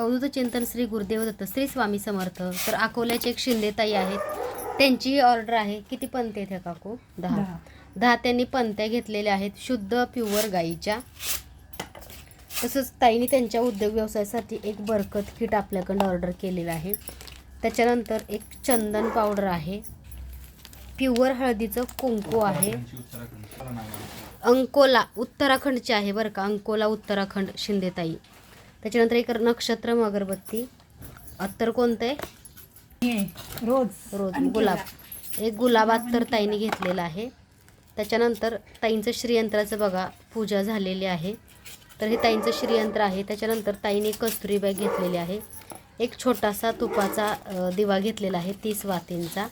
अवधूत चिंतन श्री गुरुदेव दत्त श्री स्वामी समर्थ तर अकोल्याचे एक शिंदेताई आहेत. त्यांची ऑर्डर आहे. किती पंते आहेत ह्या काकू? दहा. दहा. त्यांनी पंत्या घेतलेल्या आहेत. शुद्ध प्युअर गाईच्या. तसंच ताईने त्यांच्या उद्योग व्यवसायासाठी एक बरकत किट आपल्याकडं ऑर्डर केलेलं आहे. त्याच्यानंतर एक चंदन पावडर आहे. प्युअर हळदीचं कुंकू आहे. अंकोला उत्तराखंडचे आहे बरं का? अंकोला उत्तराखंड शिंदेताई. त्याच्यानंतर एक नक्षत्र अगरबत्ती. अत्तर कोणतं आहे? रोज. रोज गुलाब. एक गुलाबात तर ताईने घेतलेला आहे. त्याच्यानंतर ताईंचं श्रीयंत्राचं बघा पूजा झालेली आहे. तर हे ताईंचं श्रीयंत्र आहे. त्याच्यानंतर ताईने कस्तुरी बॅग घेतलेली आहे. एक छोटासा तुपाचा दिवा घेतलेला आहे तीस वातींचा.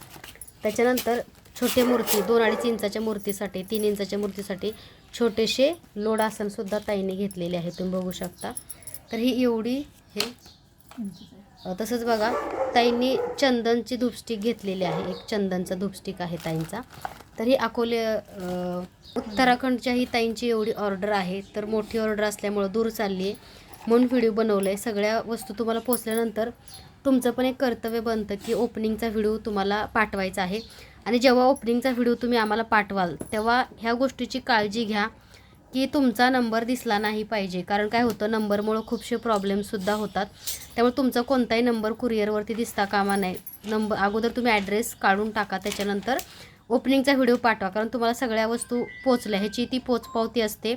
त्याच्यानंतर छोटे मूर्ती दोन अडीच इंचाच्या मूर्तीसाठी तीन इंचाच्या मूर्तीसाठी छोटेसे लोडासनसुद्धा ताईने घेतलेले आहे. तुम्ही बघू शकता. तर ही एवढी हे. तसंच बघा ताईंनी चंदनची धूपस्टिक घेतलेली आहे. एक चंदनचा धूपस्टिक आहे ताईंचा. तर ही अकोले उत्तराखंडच्या ही ताईंची एवढी ऑर्डर आहे. तर मोठी ऑर्डर असल्यामुळं दूर चालली आहे. म्हणून व्हिडिओ बनवलं आहे सगळ्या वस्तू तुम्हाला पोचल्यानंतर तुमचं पण एक कर्तव्य बनतं की ओपनिंगचा व्हिडिओ तुम्हाला पाठवायचा आहे. आणि जेव्हा ओपनिंगचा व्हिडिओ तुम्ही आम्हाला पाठवाल तेव्हा ह्या गोष्टीची काळजी घ्या. की तुमचा नंबर दिसला नाही पाहिजे. कारण काय होतं नंबरमुळं खूपसे प्रॉब्लेमसुद्धा होतात. त्यामुळे तुमचा कोणताही नंबर कुरिअरवरती दिसता कामा नाही नंबर अगोदर तुम्ही ॲड्रेस काढून टाका. त्याच्यानंतर ओपनिंगचा व्हिडिओ पाठवा. कारण तुम्हाला सगळ्या वस्तू पोचल्या ह्याची ती पोचपावती असते.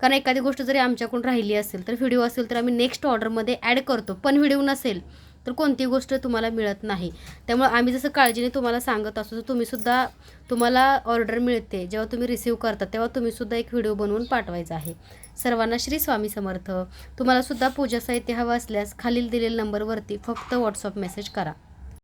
कारण एखादी गोष्ट जरी आमच्याकडून राहिली असेल तर व्हिडिओ असेल तर आम्ही नेक्स्ट ऑर्डरमध्ये ॲड करतो. पण व्हिडिओ नसेल तर कोणती गोष्ट तुम्हाला मिळत नाही. त्यामुळे आम्ही जसं काळजीने तुम्हाला सांगत असतो तर तुम्हीसुद्धा तुम्हाला ऑर्डर मिळते जेव्हा तुम्ही रिसीव करता तेव्हा तुम्हीसुद्धा एक व्हिडिओ बनवून पाठवायचा आहे. सर्वांना श्री स्वामी समर्थ. तुम्हालासुद्धा पूजा साहित्य हवं असल्यास खालील दिलेल्या नंबरवरती फक्त व्हॉट्सअप मेसेज करा.